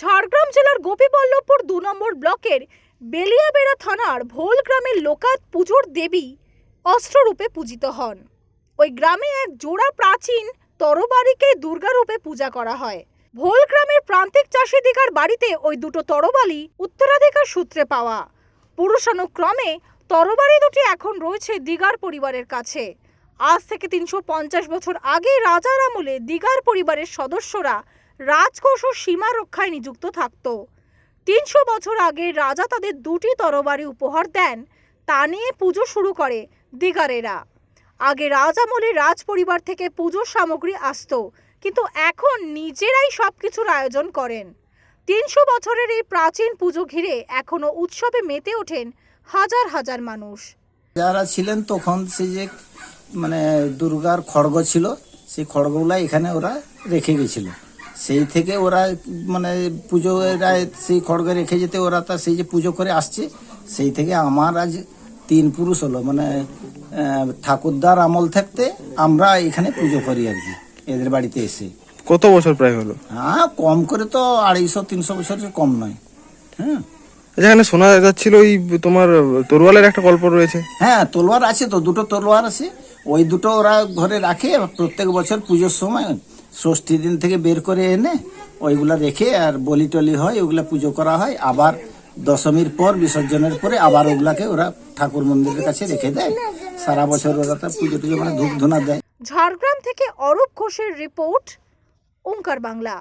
ঝাড়গ্রাম জেলার গোপীবল্লভপুর দু নম্বর ব্লকের বেলিয়াবেড়া থানার ভোল গ্রামের লোকাত পুজোর দেবী অস্ত্ররূপে পূজিত হন। ওই গ্রামে এক জোড়া প্রাচীন তরবারিকে দুর্গারূপে পূজা করা হয়। ভোল গ্রামের প্রান্তিক চাষিদিকার বাড়িতে ওই দুটো তরবালি উত্তরাধিকার সূত্রে পাওয়া। পুরুষানুক্রমে তরবারি দুটি এখন রয়েছে দিগার পরিবারের কাছে। আজ থেকে তিনশো পঞ্চাশ বছর আগে রাজার আমলে দিগার পরিবারের সদস্যরা রাজকোষ ও সীমা রক্ষায় নিযুক্ত থাকত। তিনশো বছর আগে রাজা তাদের দুটি তরবারি উপহার দেন, তা নিয়ে পুজো শুরু করে দিগারেরা। আগে রাজ আমলে রাজ পরিবার থেকে পুজোর সামগ্রী আসতো, কিন্তু এখন নিজেরাই সব কিছুর আয়োজন করেন। তিনশো বছরের এই প্রাচীন পুজো ঘিরে এখনও উৎসবে মেতে ওঠেন হাজার হাজার মানুষ। যারা ছিলেন তখন সে যে মানে দুর্গার খড়গ ছিল, সেই খড়গগুলা এখানে ওরা রেখে গেছিল। সেই থেকে ওরা মানে পুজো এরা সেই খড়গ রেখে যেতে ওরা তা সেই যে পুজো করে আসছে সেই থেকে আমার আজ তিন পুরুষ হলো। মানে ঠাকুরদার আমল থাকতে আমরা এখানে পুজো করি আর কি এদের বাড়িতে এসে। কত বছর প্রায় হলো? হ্যাঁ কম করে তো আড়াইশো তিনশো বছরের কম নয়। হ্যাঁ। আচ্ছা, এখানে শোনা যাচ্ছিল ওই তোমার তরুয়ালের একটা গল্প রয়েছে। হ্যাঁ তলোয়ার আছে তো দুটো তলোয়ার আছে। ওই দুটো ওরা ঘরে রাখে প্রত্যেক বছর পুজোর সময়। ষষ্ঠী দিন থেকে বের করে এনে ওইগুলা রেখে আর বলি টলি হয় ওগুলা পুজো করা হয়। আবার দশমীর পর, বিসর্জনের পরে আবার ওগুলাকে ওরা ঠাকুর মন্দিরের কাছে রেখে দেয়। সারা বছর ওরা তার পুজো টুজো মানে ধূপ ধুনা দেয়। ঝাড়গ্রাম থেকে অরূপ ঘোষের রিপোর্ট, ওঙ্কার বাংলা।